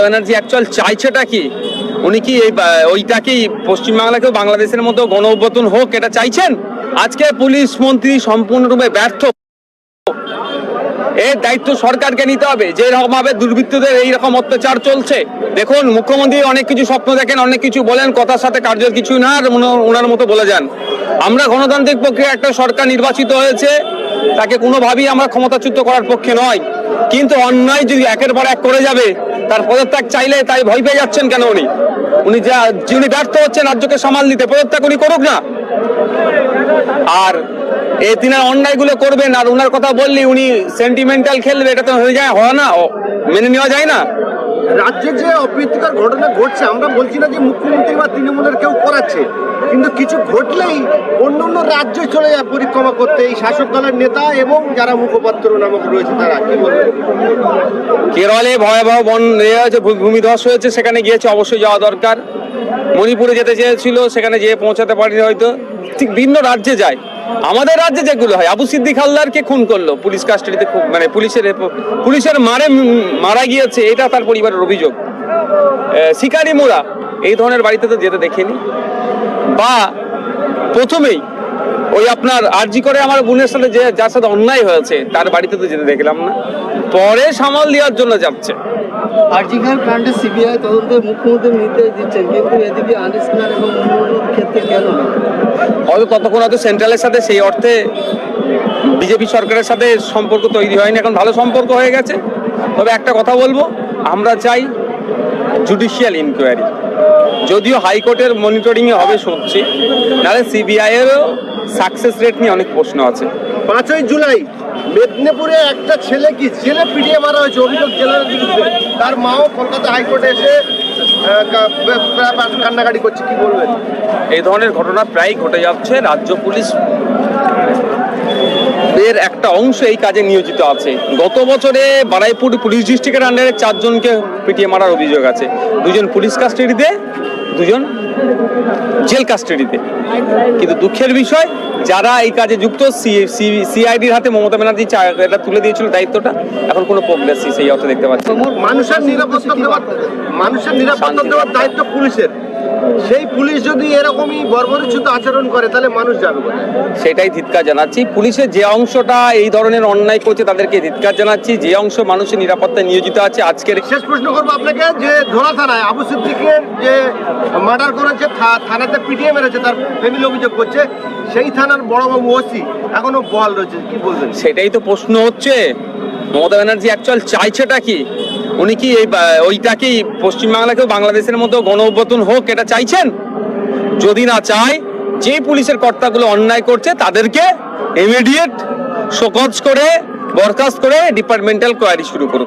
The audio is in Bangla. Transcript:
ব্যানার্জি অ্যাকচুয়াল চাইছেটা কি? উনি কি এই বা- ওইটাকেই পশ্চিমবাংলাকেও বাংলাদেশের মতো গণ অভ্যুত্থান হোক এটা চাইছেন? আজকে পুলিশ মন্ত্রী সম্পূর্ণরূপে ব্যর্থ। এর দায়িত্ব সরকারকে নিতে হবে। যে রকম ভাবে দুর্বৃত্তদের এই রকম অত্যাচার চলছে। দেখুন, মুখ্যমন্ত্রী অনেক কিছু স্বপ্ন দেখেন, অনেক কিছু বলেন, কথার সাথে কার্য কিছু না, আর ওনার মতো বলে যান। আমরা গণতান্ত্রিক পক্ষে একটা সরকার নির্বাচিত হয়েছে, তাকে কোনোভাবেই আমরা ক্ষমতাচ্যুত করার পক্ষে নয়। কিন্তু অন্যায় যদি একের পর এক করে যাবে তার পদত্যাগ চাইলে তাই ভয় পেয়ে যাচ্ছেন কেন উনি? উনি যা, যিনি ব্যর্থ হচ্ছেন রাজ্যকে সামাল দিতে, পদত্যাগ উনি করুক না। আর এই তিনি অন্যায়গুলো করবেন, আর ওনার কথা বললি, উনি সেন্টিমেন্টাল খেলবে, এটা তো হয়ে যায়, হয় না মেনে নেওয়া যায় না। রাজ্যে যে অপ্রীতিকর ঘটনা ঘটছে, আমরা বলছি না যে মুখ্যমন্ত্রী বা তৃণমূলের কেউ করাচ্ছে, কিন্তু কিছু ঘটলেই অন্য অন্য রাজ্যে চলে যায় পরিক্রমা করতে। এই শাসক দলের নেতা এবং যারা মুখপাত্র নামক রয়েছে তারা, কি বলবেন? কেরলে ভয়াবহ বন ভূমিধস হয়েছে, সেখানে গিয়েছে অবশ্যই যাওয়া দরকার। মণিপুরে যেতে চেয়েছিল, সেখানে যেয়ে পৌঁছাতে পারেনি হয়তো। ঠিক ভিন্ন রাজ্যে যায়। আমাদের রাজ্যে যেগুলো হয়, আবু সিদ্দিক হালদারকে খুন করল পুলিশ কাস্টাডিতে মানে পুলিশের পুলিশের মারে, মারা গিয়েছে, এটা তার পরিবারের অভিযোগ। শিকারি মোড়া, এই ধরনের বাড়িতে তো যেতে দেখিনি। বা প্রথমেই ওই আপনার আরজি করে আমার বোনের সাথে যে যার সাথে অন্যায় হয়েছে তার বাড়িতে তো যেতে দেখলাম না। পরে সামাল দেওয়ার জন্য যাচ্ছে। আর্জিকার কাণ্ডে সিবিআই তদন্তে মুখ্যমন্ত্রী নির্দেশ দিচ্ছেন কিন্তু এদিকে আনিস খান এবং ক্ষেত্রে কেন হয়তো ততক্ষণ হয়তো সেন্ট্রালের সাথে সেই অর্থে বিজেপি সরকারের সাথে সম্পর্ক তৈরি হয়নি এখন ভালো সম্পর্ক হয়ে গেছে। তবে একটা কথা বলব আমরা চাই জুডিশিয়াল ইনকোয়ারি যদিও হাইকোর্টের মনিটরিংয়ে হবে শুনছি নাহলে সিবিআই এরও সাকসেস রেট নিয়ে অনেক প্রশ্ন আছে। পাঁচই জুলাই মেদিনীপুরে একটা ছেলে কি জেলে পিটিয়ে মারা হয়েছে? অভিযোগ জেলার বিরুদ্ধে। তার মাও কলকাতা হাইকোর্টে এসে কান্নাকাটি করছে কি বলবেন? এই ধরনের ঘটনা প্রায় ঘটে যাচ্ছে। রাজ্য পুলিশ এর একটা অংশ এই কাজে নিয়োজিত আছে। গত বছরে বারাইপুর পুলিশ ডিস্ট্রিক্টের আন্ডারে চারজনকে পিটিয়ে মারার অভিযোগ আছে। দুজন পুলিশ কাস্টাডিতে, দুজন জেল কাস্টাডিতে। কিন্তু দুঃখের বিষয়, যারা এই কাজে যুক্ত সিআইডির হাতে মমতা ব্যানার্জি এটা তুলে দিয়েছিল দায়িত্বটা, এখন কোনো প্রোগ্রেস সেই অর্থে দেখতে পাচ্ছি। মানুষের নিরাপত্তা দেওয়ার, মানুষের নিরাপত্তা দেওয়ার দায়িত্ব পুলিশের। সেই পুলিশ যদি এরকমই বর্বরিচ্যুত আচরণ করে তাহলে মানুষ যাবে সেটাই ধিৎকার জানাচ্ছি। পুলিশের যে অংশটা এই ধরনের অন্যায় করছে তাদেরকে ধিৎকার জানাচ্ছি। যে অংশ মানুষের নিরাপত্তায় নিয়োজিত আছে আজকের শেষ প্রশ্ন করব আপনাকে যে ধরা থানায় আবু সিদ্দিকের যে মার্ডার করেছে থানাতে পিটিয়ে মেরেছে তার ফ্যামিলি অভিযোগ করছে সেই থানার বড়বাবু ওসি এখনও বল রয়েছে কি বলবেন? সেটাই তো প্রশ্ন হচ্ছে। মমতা ব্যানার্জি অ্যাকচুয়াল চাইছেটা কি? উনি কি এই ওইটাকে পশ্চিমবাংলাকেও বাংলাদেশের মতো গণ অভ্যতন হোক এটা চাইছেন? যদি না চায়, যে পুলিশের কর্তাগুলো অন্যায় করছে তাদেরকে ইমিডিয়েট শোকজ করে, বরখাস্ত করে ডিপার্টমেন্টাল কোয়ারি শুরু করুক।